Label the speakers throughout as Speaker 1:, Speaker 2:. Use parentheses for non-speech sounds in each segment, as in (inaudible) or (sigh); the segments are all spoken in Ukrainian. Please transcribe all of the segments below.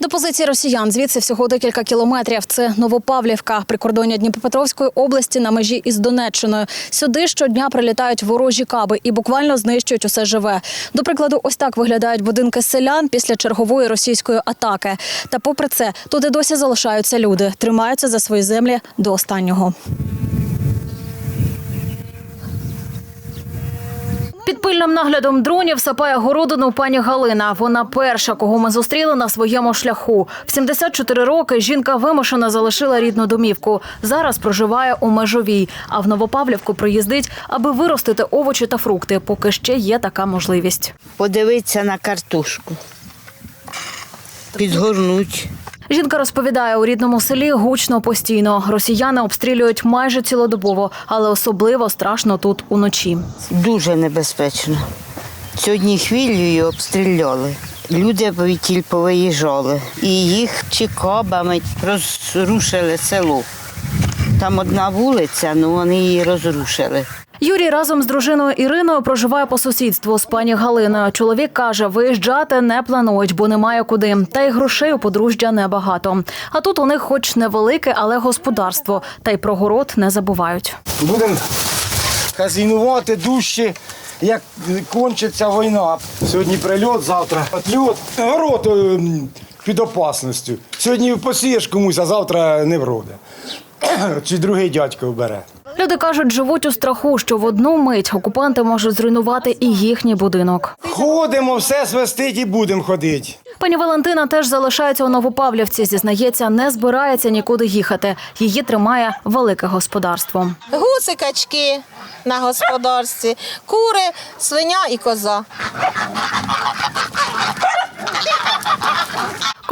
Speaker 1: До позиції росіян звідси всього декілька кілометрів. Це Новопавлівка, прикордоння Дніпропетровської області на межі із Донеччиною. Сюди щодня прилітають ворожі каби і буквально знищують усе живе. До прикладу, ось так виглядають будинки селян після чергової російської атаки. Та попри це, тут і досі залишаються люди, тримаються за свої землі до останнього. Під пильним наглядом дронів сапає городину пані Галина. Вона перша, кого ми зустріли на своєму шляху. В 74 роки жінка вимушено залишила рідну домівку. Зараз проживає у межовій, а в Новопавлівку приїздить, аби виростити овочі та фрукти, поки ще є така можливість.
Speaker 2: подивитися на картошку, підгорнуть.
Speaker 1: Жінка розповідає, у рідному селі гучно постійно. Росіяни обстрілюють майже цілодобово, але особливо страшно тут уночі.
Speaker 2: Дуже небезпечно. Сьогодні хвилею обстріляли. Люди повітіль повиїжджали. І їх чи кабами розрушили село. Там одна вулиця, ну вони її розрушили.
Speaker 1: Юрій разом з дружиною Іриною проживає по сусідству з пані Галиною. Чоловік каже, виїжджати не планують, бо немає куди. Та й грошей у подружжя небагато. А тут у них, хоч невелике, але господарство, та й про город не забувають.
Speaker 3: Будемо казінувати дужче, як кончиться війна. Сьогодні прильот, завтра отльот. Город ем, під опасністю. Сьогодні посієш комусь, а завтра не вроде. (clears throat) Чи другий дядько вбере.
Speaker 1: Люди кажуть, живуть у страху, що в одну мить окупанти можуть зруйнувати і їхній будинок.
Speaker 3: Ходимо, все свистить і будемо ходити.
Speaker 1: Пані Валентина теж залишається у Новопавлівці. Зізнається, не збирається нікуди їхати. Її тримає велике господарство.
Speaker 4: Гуси, качки на господарстві, кури, свиня і коза.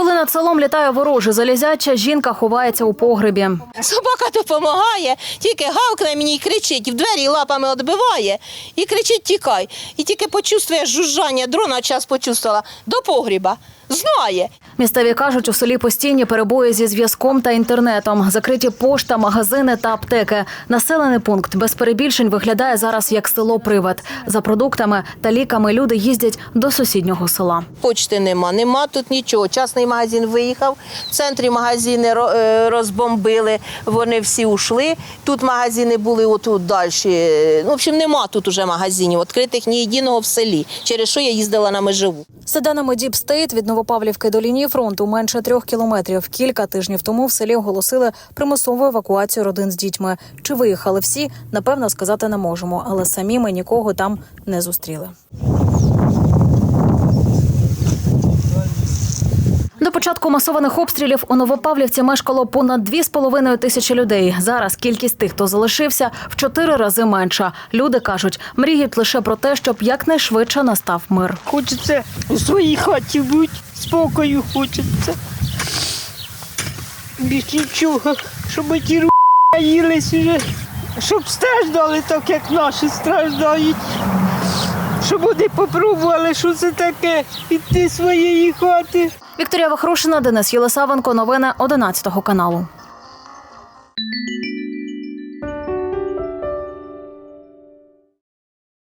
Speaker 1: Коли над селом літає вороже залізяча, жінка ховається у погребі.
Speaker 4: Собака допомагає, тільки гавкне мені і кричить, в двері лапами відбиває і кричить тікай. І тільки почувствує жужжання дрона, час почувствувала до погріба. Знає.
Speaker 1: Місцеві кажуть, у селі постійні перебої зі зв'язком та інтернетом, закриті пошта, магазини та аптеки. Населений пункт без перебільшень виглядає зараз як село Привид. За продуктами та ліками люди їздять до сусіднього села.
Speaker 4: Почти нема, нема тут нічого. Частний магазин виїхав, в центрі магазини е, розбомбили, вони всі ушли. Тут магазини були отут далі. Ну, в общем, нема тут уже магазинів, відкритих ні єдиного в селі, через що я їздила на межеву.
Speaker 1: За даними Діп Стейт, від Новопавлівки до лінії фронту менше трьох кілометрів. Кілька тижнів тому в селі оголосили примусову евакуацію родин з дітьми. Чи виїхали всі, напевно, сказати не можемо, але самі ми нікого там не зустріли. Початку масованих обстрілів у Новопавлівці мешкало понад 2,5 тисячі людей. Зараз кількість тих, хто залишився, в чотири рази менша. Люди кажуть, мріють лише про те, щоб якнайшвидше настав мир.
Speaker 5: Хочеться у своїй хаті бути, спокою хочеться. Більш нічого, щоб ті ру їлись щоб страждали так, як наші страждають. Щоб вони попробували, що це таке, піти своєї хати.
Speaker 1: Вікторія Вахрушина, Денис Єлисавенко. Новини 11 каналу.